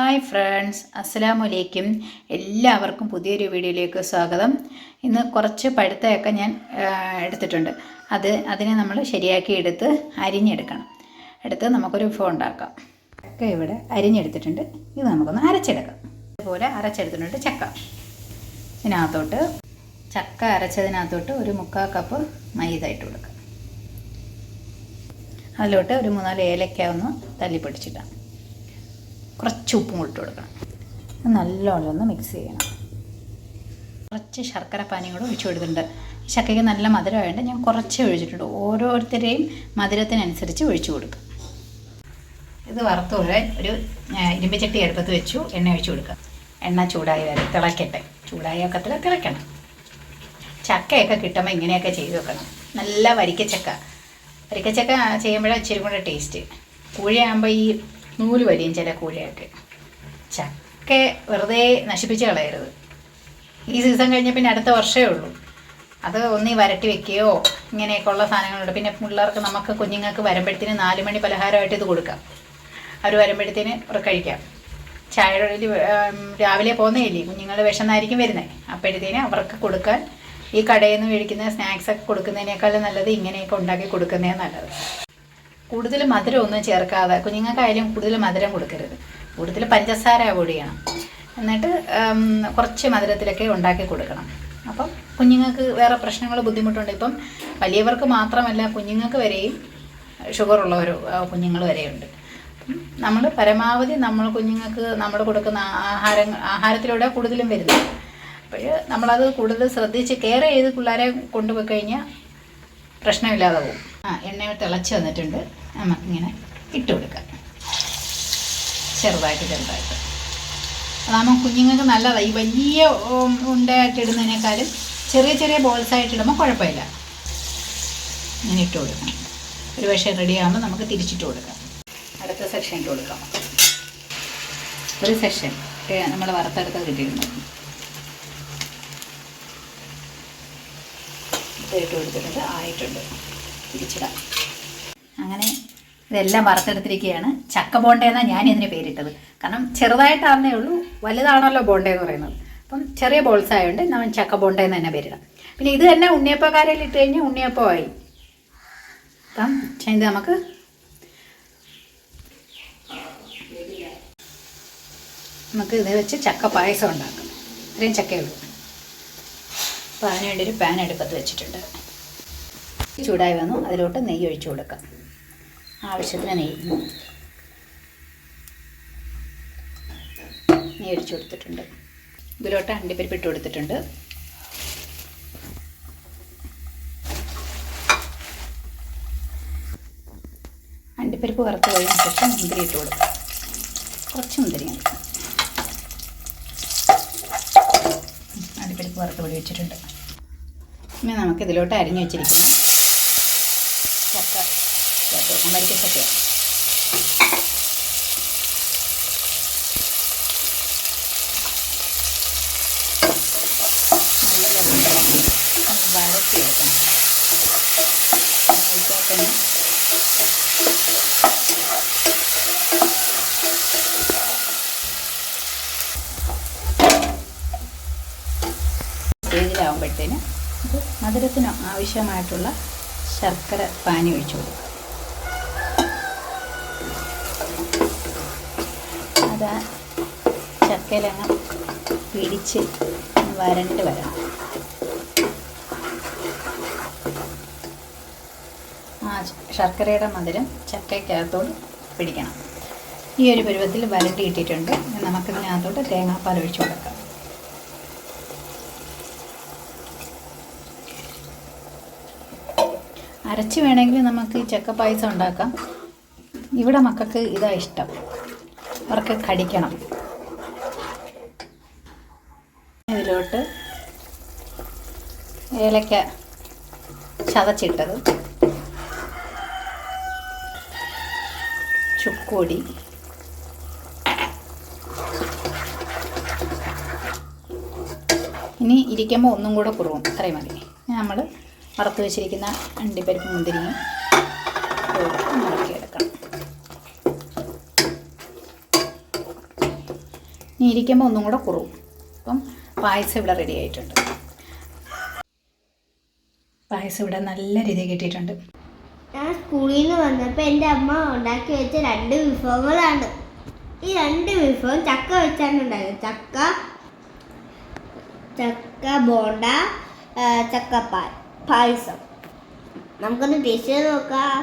Hi friends അസ്സലാമു അലൈക്കും എല്ലാവർക്കും പുതിയൊരു വീഡിയോയിലേക്ക് സ്വാഗതം. ഇന്ന് കുറച്ച് പഴുത്തയൊക്കെ ഞാൻ എടുത്തിട്ടുണ്ട്. അത് അതിനെ നമ്മൾ ശരിയാക്കി എടുത്ത് അരിഞ്ഞെടുക്കണം. എടുത്ത് നമുക്കൊരു വിഭവം ഉണ്ടാക്കാം. ചക്ക ഇവിടെ അരിഞ്ഞെടുത്തിട്ടുണ്ട്. ഇത് നമുക്കൊന്ന് അരച്ചെടുക്കാം. അതുപോലെ അരച്ചെടുത്തിട്ടുണ്ട് ചക്ക. ഇതിനകത്തോട്ട് ചക്ക അരച്ചതിനകത്തോട്ട് ഒരു മുക്കാൽ കപ്പ് മൈദ ഇട്ട് കൊടുക്കാം. അതിലോട്ട് ഒരു മൂന്നാൽ ഏലക്ക ഒന്ന് തല്ലിപ്പൊടിച്ചിടാം കുറച്ച് ഉപ്പും ഇട്ട് കൊടുക്കണം. നല്ലോണം ഒന്ന് മിക്സ് ചെയ്യണം. കുറച്ച് ശർക്കര പാനിയും കൂടെ ഒഴിച്ചു കൊടുത്തിട്ടുണ്ട്. ഈ ചക്കയ്ക്ക് നല്ല മധുരമായതുകൊണ്ട് ഞാൻ കുറച്ചേ ഒഴിച്ചിട്ടുണ്ട്. ഓരോരുത്തരെയും മധുരത്തിനനുസരിച്ച് ഒഴിച്ചു കൊടുക്കുക ഇത് വറുത്തോടെ ഒരു ഇരുമ്പിച്ചട്ടി ഇരുമ്പ് ചട്ടി അടുപ്പത്ത് വെച്ചു. എണ്ണ ഒഴിച്ചു കൊടുക്കുക എണ്ണ ചൂടായി വരെ തിളക്കട്ടെ. ചൂടായ ഒക്കത്തിൽ തിളക്കണം. ചക്കയൊക്കെ കിട്ടുമ്പോൾ ഇങ്ങനെയൊക്കെ ചെയ്ത് വെക്കണം. നല്ല വരിക്കച്ചക്ക. വരിക്കച്ചക്ക ചെയ്യുമ്പോഴേ ഇച്ചിരി കൂടെ ടേസ്റ്റ് കൂഴയാകുമ്പോൾ ഈ നൂൽ വലിയും ചില കൂഴയൊക്കെ ചക്ക വെറുതെ നശിപ്പിച്ച് കളയരുത്. ഈ സീസൺ കഴിഞ്ഞ പിന്നെ അടുത്ത വർഷമേ ഉള്ളൂ. അത് ഒന്നീ വരട്ടി വെക്കുകയോ ഇങ്ങനെയൊക്കെ ഉള്ള സാധനങ്ങളുണ്ട്. പിന്നെ പിള്ളേർക്ക് നമുക്ക് കുഞ്ഞുങ്ങൾക്ക് വരുമ്പോഴത്തേന് നാല് മണി പലഹാരമായിട്ട് ഇത് കൊടുക്കാം. അവർ വരുമ്പോഴത്തേന് കഴിക്കാം. ചായ രാവിലെ പോകുന്നതല്ലേ? കുഞ്ഞുങ്ങൾ വിഷന്നായിരിക്കും വരുന്നത് അപ്പോഴത്തേന് അവർക്ക് കൊടുക്കാൻ ഈ കടയിൽ നിന്ന് മേടിക്കുന്ന സ്നാക്സൊക്കെ കൊടുക്കുന്നതിനേക്കാളും നല്ലത് ഇങ്ങനെയൊക്കെ ഉണ്ടാക്കി കൊടുക്കുന്നതാണ് നല്ലത്. കൂടുതൽ മധുരം ഒന്നും ചേർക്കാതെ കുഞ്ഞുങ്ങൾക്കായാലും കൂടുതൽ മധുരം കൊടുക്കരുത്. കൂടുതൽ പഞ്ചസാര അവോയ്ഡ് ചെയ്യണം. എന്നിട്ട് കുറച്ച് മധുരത്തിലൊക്കെ ഉണ്ടാക്കി കൊടുക്കണം. അപ്പം കുഞ്ഞുങ്ങൾക്ക് വേറെ പ്രശ്നങ്ങൾ ബുദ്ധിമുട്ടുണ്ട്. ഇപ്പം വലിയവർക്ക് മാത്രമല്ല കുഞ്ഞുങ്ങൾക്ക് വരെയും ഷുഗർ ഉള്ളവർ കുഞ്ഞുങ്ങൾ വരെയുണ്ട്. നമ്മൾ പരമാവധി നമ്മൾ കുഞ്ഞുങ്ങൾക്ക് നമ്മൾ കൊടുക്കുന്ന ആഹാരം ആഹാരത്തിലൂടെ കൂടുതലും വരുന്നത്. അപ്പോൾ നമ്മളത് കൂടുതൽ ശ്രദ്ധിച്ച് കെയർ ചെയ്ത് പിള്ളേരെ കൊണ്ടുപോയി കഴിഞ്ഞാൽ പ്രശ്നമില്ലാതെ പോകും. ആ എണ്ണ തിളച്ച് വന്നിട്ടുണ്ട്. നമുക്കിങ്ങനെ ഇട്ട് കൊടുക്കാം. ചെറുതായിട്ട് ചെറുതായിട്ട്. അതാകുമ്പോൾ കുഞ്ഞുങ്ങൾക്ക് നല്ലതാണ് ഈ വലിയ ഉണ്ടയായിട്ട് ഇടുന്നതിനേക്കാളും ചെറിയ ചെറിയ ബോൾസ് ആയിട്ട് ഇടുമ്പോൾ കുഴപ്പമില്ല. ഇങ്ങനെ ഇട്ട് കൊടുക്കണം ഒരു പക്ഷേ റെഡി ആകുമ്പോൾ നമുക്ക് തിരിച്ചിട്ട് കൊടുക്കാം. അടുത്ത സെക്ഷൻ ഇട്ട് കൊടുക്കാം. ഒരു സെക്ഷൻ നമ്മൾ വറുത്തെടുത്ത് കിട്ടിയിരുന്നു ഇട്ട് കൊടുത്തിട്ടുണ്ട്. ആയിട്ടുണ്ട്. തിരിച്ചിടാം. അങ്ങനെ ഇതെല്ലാം വറുത്തെടുത്തിരിക്കുകയാണ്. ചക്ക ബോണ്ട എന്നാണ് ഞാൻ ഇതിന് പേരിട്ടത്. കാരണം ചെറുതായിട്ടാണെന്നേ ഉള്ളൂ വലുതാണല്ലോ ബോണ്ടേ എന്ന് പറയുന്നത്. അപ്പം ചെറിയ ബോൾസ് ആയതുകൊണ്ട് നമ്മൾ ചക്ക ബോണ്ട എന്ന് തന്നെ പേരിടാം. പിന്നെ ഇത് തന്നെ ഉണ്ണിയപ്പക്കാരയിൽ ഇട്ട് കഴിഞ്ഞാൽ ഉണ്ണിയപ്പമായി. അപ്പം ഇത് നമുക്ക് നമുക്ക് ഇത് വെച്ച് ചക്ക പായസം ഉണ്ടാക്കാം. ഇത്രയും ചക്കയുള്ളൂ അപ്പോൾ അതിന് ഒരു പാൻ അടുപ്പത്ത് വെച്ചിട്ടുണ്ട്. ചൂടായി വന്നു. അതിലോട്ട് നെയ്യ് ഒഴിച്ചു കൊടുക്കാം. ആവശ്യത്തിന് നെയ്യ്. നെയ്യ് ഒഴിച്ചു കൊടുത്തിട്ടുണ്ട്. ഇതിലോട്ട് അണ്ടിപ്പരിപ്പ് ഇട്ട് കൊടുത്തിട്ടുണ്ട്. അണ്ടിപ്പരിപ്പ് വറുത്ത് കഴിഞ്ഞ ശേഷം മുന്തിരി ഇട്ട് കൊടുക്കാം. കുറച്ച് മുന്തിരി മതി അണ്ടിപ്പരിപ്പ് വറുത്ത് പൊടി വെച്ചിട്ടുണ്ട്. ഇനി നമുക്ക് ഇതിലോട്ട് അരിഞ്ഞു വെച്ചിരിക്കുന്ന. ചക്ക വരിക്ക ചക്ക നല്ല വരട്ടിയെടുക്കണം അതിൽ തന്നെ സ്റ്റേജിലാവുമ്പോഴത്തേന് ഇത് മധുരത്തിന് ആവശ്യമായിട്ടുള്ള ശർക്കര പാനി ഒഴിച്ചു കൊടുക്കുക അത് ആ ചക്കയിലങ്ങ് പിടിച്ച് വരണ്ട് വരണം. ആ ശർക്കരയുടെ മധുരം ചക്കയ്ക്കകത്തോട് പിടിക്കണം. ഈ ഒരു പരുവത്തിൽ വരണ്ടി ഇട്ടിട്ടുണ്ട് ഇനി നമുക്കിതിനകത്തോട്ട് തേങ്ങാപ്പാൽ ഒഴിച്ചു കൊടുക്കാം. അരച്ച് വേണമെങ്കിൽ നമുക്ക് ചക്ക പായസം ഉണ്ടാക്കാം. ഇവിടെ മക്കൾക്ക് ഇതാ ഇഷ്ടം. അവർക്ക് കടിക്കണം. ഇതിലോട്ട് ഏലക്ക ചതച്ചിട്ടത്. ചുക്കോടി. ഇനി ഇരിക്കുമ്പോൾ ഒന്നും കൂടെ കുറവും. അത്രയും മതി. നമ്മൾ വറുത്ത് വെച്ചിരിക്കുന്ന അണ്ടിപ്പരിപ്പ് മുന്തിരിയും ഇളക്കിയെടുക്കണം ഇനി ഇരിക്കുമ്പോൾ ഒന്നും കൂടെ കുറവും. അപ്പം പായസം ഇവിടെ റെഡി ആയിട്ടുണ്ട്. പായസം ഇവിടെ നല്ല രീതിയിൽ കിട്ടിയിട്ടുണ്ട്. ഞാൻ സ്കൂളിൽ നിന്ന് വന്നപ്പോൾ എന്റെ അമ്മ ഉണ്ടാക്കി വെച്ച രണ്ട് വിഭവങ്ങളാണ്. ഈ രണ്ട് വിഭവം ചക്ക വെച്ചാണ് ഉണ്ടായത്. ചക്ക ചക്ക ബോണ്ട ആ, ചക്ക പാ പായസം. നമുക്കൊന്ന് ടേസ്റ്റ് ചെയ്ത് നോക്കാം.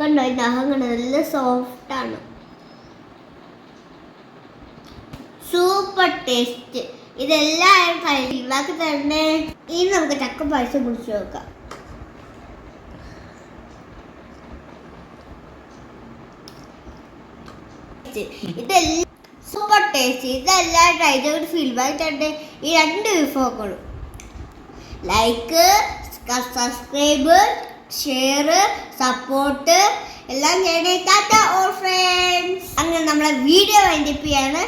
കണ്ടോ അതിന്റെ അഹം കണ്ടോ? നല്ല സോഫ്റ്റ് ആണ്. സൂപ്പർ ടേസ്റ്റ് ഇതെല്ലാം കഴിവാക്കി തന്നെ ഇനി നമുക്ക് ചക്ക പായസം കുടിച്ചു നോക്കാം. ഇതെല്ലാം ടേസ്റ്റ് ഇതെല്ലാം ട്രൈ ചെയ്ത് ഫീഡ്ബാക്ക് തരണ്ട് ഈ രണ്ട് വിഭവങ്ങളും ലൈക്ക് സബ്സ്ക്രൈബ് ഷെയർ സപ്പോർട്ട് എല്ലാം ടാറ്റ ഓൾ ഫ്രണ്ട്സ് അങ്ങനെ നമ്മളെ വീഡിയോ ചെയ്യാണ്.